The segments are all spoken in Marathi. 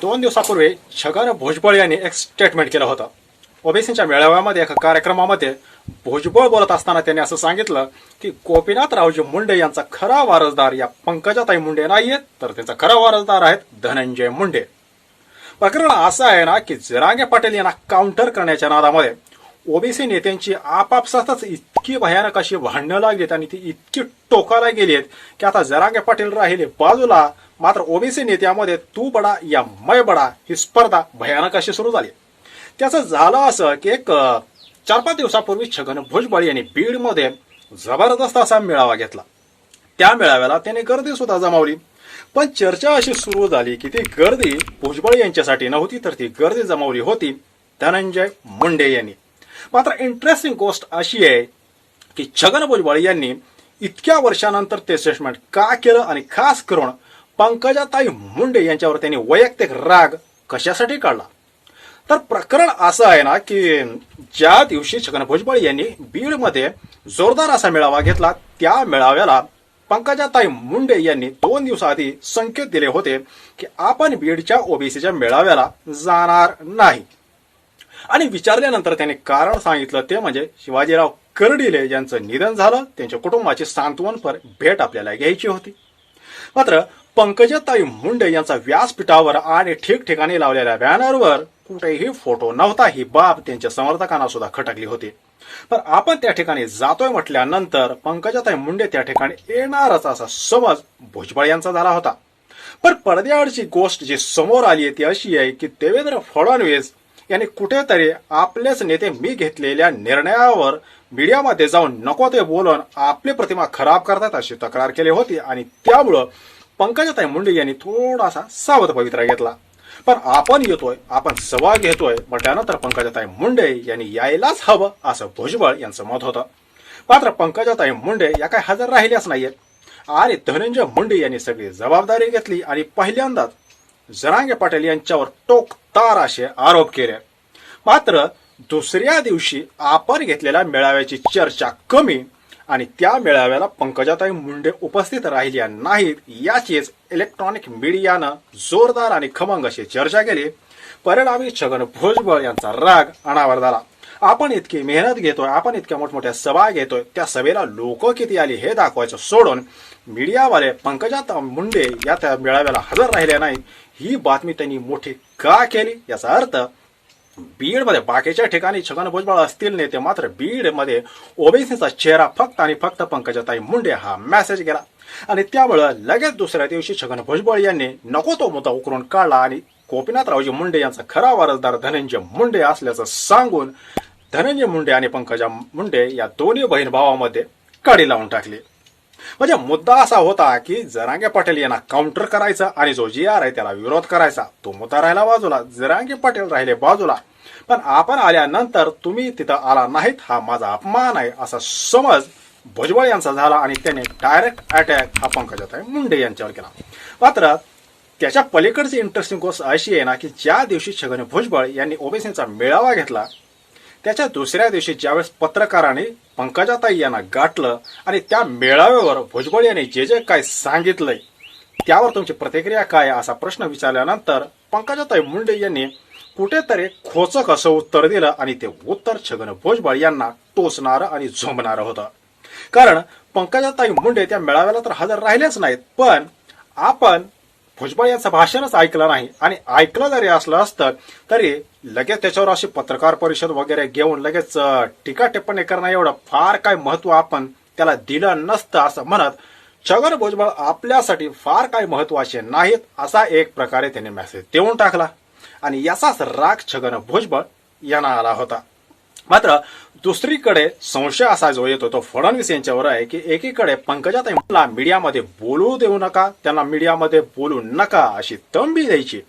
दोन दिवसापूर्वी छगन भुजबळ यांनी एक स्टेटमेंट केलं होतं. ओबीसीच्या मेळाव्यामध्ये एका कार्यक्रमामध्ये भुजबळ बोलत असताना त्यांनी असं सांगितलं की गोपीनाथरावजी मुंडे यांचा खरा वारसदार या पंकजाताई मुंडे नाहीयेत तर त्यांचा खरा वारसदार आहेत धनंजय मुंडे. प्रकरण असं आहे ना की जरांगे पाटील यांना काउंटर करण्याच्या नादामध्ये ओबीसी नेत्यांची आपापसातच इतकी भयानक अशी भांडणं लागलीत आणि ती इतकी टोकाला गेलीत की आता जरांगे पाटील राहिले बाजूला मात्र ओबीसी नेत्यामध्ये तू बडा या मय बडा ही स्पर्धा भयानक अशी सुरू झाली. त्याचं झालं असं की एक चार पाच दिवसापूर्वी छगन भुजबळ यांनी बीडमध्ये जबरदस्त असा मेळावा घेतला. त्या मेळाव्याला त्याने गर्दी सुद्धा जमावली. पण चर्चा अशी सुरू झाली की ती गर्दी भुजबळ यांच्यासाठी नव्हती तर ती गर्दी जमावली होती धनंजय मुंडे यांनी. मात्र इंटरेस्टिंग गोष्ट अशी आहे की छगन भुजबळ यांनी इतक्या वर्षानंतर ते स्टेटमेंट का केलं आणि खास करून पंकजाताई मुंडे यांच्यावर त्यांनी वैयक्तिक राग कशासाठी काढला? तर प्रकरण असं आहे ना की ज्या दिवशी छगन भुजबळ यांनी बीडमध्ये जोरदार असा मेळावा घेतला त्या मेळाव्याला पंकजाताई मुंडे यांनी दोन दिवसाआधी संकेत दिले होते की आपण बीडच्या ओबीसीच्या मेळाव्याला जाणार नाही. आणि विचारल्यानंतर त्यांनी कारण सांगितलं ते म्हणजे शिवाजीराव कर्डिले यांचं निधन झालं त्यांच्या कुटुंबाची सांत्वनपर भेट आपल्याला घ्यायची होती. मात्र पंकजाताई मुंडे यांचा व्यासपीठावर आणि ठिकठिकाणी लावलेल्या बॅनरवर कुठेही फोटो नव्हता ही बाब त्यांच्या समर्थकांना सुद्धा खटकली होती. पण आपण त्या ठिकाणी जातोय म्हटल्यानंतर पंकजाताई मुंडे त्या ठिकाणी येणारच असा समज भुजबळ यांचा झाला होता. पण पडद्याआडची गोष्ट जी समोर आली आहे ती अशी आहे की देवेंद्र फडणवीस यांनी कुठेतरी आपलेच नेते मी घेतलेल्या निर्णयावर मीडियामध्ये जाऊन नको ते बोलून आपली प्रतिमा खराब करतात अशी तक्रार केली होती आणि त्यामुळं पंकजाताई मुंडे यांनी थोडासा सावध पवित्रा घेतला. पण आपण येतोय आपण सभा घेतोय म्हटल्यानंतर पंकजाताई मुंडे यांनी यायलाच हवं असं भुजबळ यांचं मत होतं. मात्र पंकजाताई मुंडे या काय हजर राहिल्याच नाहीयेत. आणि धनंजय मुंडे यांनी सगळी जबाबदारी घेतली आणि पहिल्यांदाच जरांगे पाटील यांच्यावर टोकतार असे आरोप केले. मात्र दुसऱ्या दिवशी आपण घेतलेल्या मेळाव्याची चर्चा कमी आणि त्या मेळाव्याला पंकजाताई मुंडे उपस्थित राहिल्या नाहीत याचीच इलेक्ट्रॉनिक मीडियानं जोरदार आणि खमंग अशी चर्चा केली. परिणामी छगन भुजबळ यांचा राग अनावर झाला. आपण इतकी मेहनत घेतोय आपण इतक्या मोठमोठ्या सभा घेतोय त्या सभेला लोक किती आली हे दाखवायचं सोडून मीडियावाले पंकजाता मुंडे या त्या मेळाव्याला हजर राहिल्या नाहीत. ही बातमी त्यांनी मोठी का केली? याचा अर्थ बीडमध्ये बाकीच्या ठिकाणी छगन भुजबळ असतील नेते मात्र बीडमध्ये ओबीसीचा चेहरा फक्त आणि फक्त पंकजाताई मुंडे हा मेसेज गेला आणि त्यामुळं लगेच दुसऱ्या दिवशी छगन भुजबळ यांनी नको तो मुद्दा उकरून काढला आणि गोपीनाथरावजी मुंडे यांचा खरा वारसदार धनंजय मुंडे असल्याचं सांगून धनंजय मुंडे आणि पंकजा मुंडे या दोन्ही बहीण भावामध्ये काडी लावून टाकली. म्हणजे मुद्दा असा होता की जरांगे पाटील यांना काउंटर करायचा आणि जो जी आर आहे त्याला विरोध करायचा. तो मुद्दा राहिला बाजूला. जरांगे पाटील राहिले बाजूला. पण आपण आल्यानंतर तुम्ही तिथं आला नाहीत. हा माझा अपमान आहे. असा समज भुजबळ यांचा झाला आणि त्याने डायरेक्ट अटॅक हा पंकजाताई मुंडे यांच्यावर केला. मात्र त्याच्या पलीकडची इंटरेस्टिंग गोष्ट अशी आहे ना की ज्या दिवशी छगन भुजबळ यांनी ओबीसीचा मेळावा घेतला त्याच्या दुसऱ्या दिवशी ज्यावेळेस पत्रकाराने पंकजाताई यांना गाठलं आणि त्या मेळाव्यावर भुजबळ यांनी जे जे काय सांगितलंय त्यावर तुमची प्रतिक्रिया काय असा प्रश्न विचारल्यानंतर पंकजाताई मुंडे यांनी कुठेतरी खोचक असं उत्तर दिलं आणि ते उत्तर छगन भुजबळ यांना टोचणारं आणि झोंबणारं होतं. कारण पंकजाताई मुंडे त्या मेळाव्याला तर हजर राहिलेच नाहीत पण आपण भुजबळ यांचं भाषणच ऐकलं नाही आणि ऐकलं जरी असलं असतं तरी लगेच त्याच्यावर अशी पत्रकार परिषद वगैरे घेऊन लगेच टीका टिप्पणी करणं एवढं फार काय महत्त्व आपण त्याला दिलं नसतं असं म्हणत छगन भुजबळ आपल्यासाठी फार काय महत्त्वाचे नाहीत असा एक प्रकारे त्याने मेसेज देऊन टाकला. आणि याचाच राग छगन भुजबळ यांना आला होता. मात्र दुसरीकडे संशय असा जो येतो तो फडणवीस यांच्यावर आहे की एकीकडे पंकजाताई म्हणला मीडियामध्ये बोलू देऊ नका त्यांना मीडियामध्ये बोलू नका अशी तंबी द्यायची.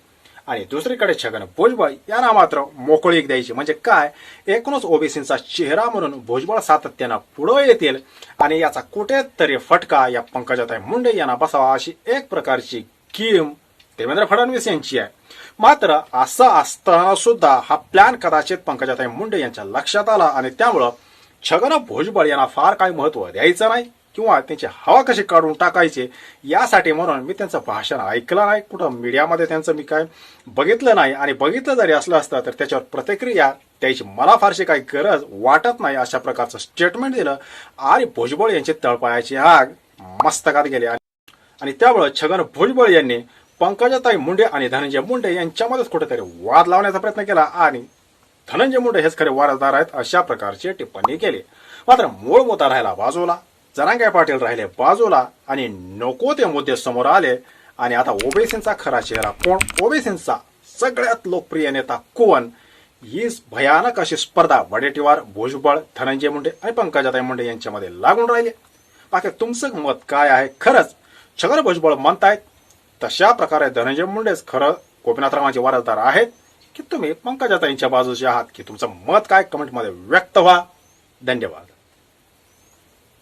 आणि दुसरीकडे छगन भुजबळ यांना मात्र मोकळीक द्यायची. म्हणजे काय? एकूणच ओबीसींचा चेहरा म्हणून भुजबळ सातत्यानं पुढे येतील आणि याचा कुठेतरी फटका या पंकजाताई मुंडे यांना बसावा अशी एक प्रकारची किम देवेंद्र फडणवीस यांची आहे. मात्र असं असताना सुद्धा हा प्लॅन कदाचित पंकजाताई मुंडे यांच्या लक्षात आला आणि त्यामुळं छगन भुजबळ यांना फार काही महत्त्व द्यायचं नाही किंवा त्यांची हवा कशी काढून टाकायची यासाठी म्हणून मी त्यांचं भाषण ऐकलं नाही. कुठं मीडियामध्ये त्यांचं मी काय बघितलं नाही आणि बघितलं जरी असलं असतं तर त्याच्यावर प्रतिक्रिया त्याची मला फारशी काही गरज वाटत नाही अशा प्रकारचं स्टेटमेंट दिलं आणि भुजबळ यांची तळपायाची आग मस्तकात गेली. आणि त्यामुळं छगन भुजबळ यांनी पंकजाताई मुंडे आणि धनंजय मुंडे यांच्यामध्येच कुठेतरी वाद लावण्याचा प्रयत्न केला आणि धनंजय मुंडे हेच खरे वारसदार आहेत अशा प्रकारची टिप्पणी केली. मात्र मूळ मुद्दा राहिला बाजूला. जरांगाय पाटील राहिले बाजूला आणि नको ते मुद्दे समोर आले आणि आता ओबेसींचा खरा चेहरा कोण? ओबेसींचा सगळ्यात लोकप्रिय नेता कोण? ही भयानक अशी स्पर्धा वडेटीवार भुजबळ धनंजय मुंडे आणि पंकजाताई मुंडे यांच्यामध्ये लागून राहिले. बाकी तुमचं मत काय आहे? खरंच छगन भुजबळ म्हणतायत तशा प्रकारे धनंजय मुंडेच खरं गोपीनाथरावांचे वारसदार आहेत की तुम्ही पंकजाताईंच्या बाजूचे आहात की तुमचं मत काय? कमेंटमध्ये व्यक्त व्हा. धन्यवाद.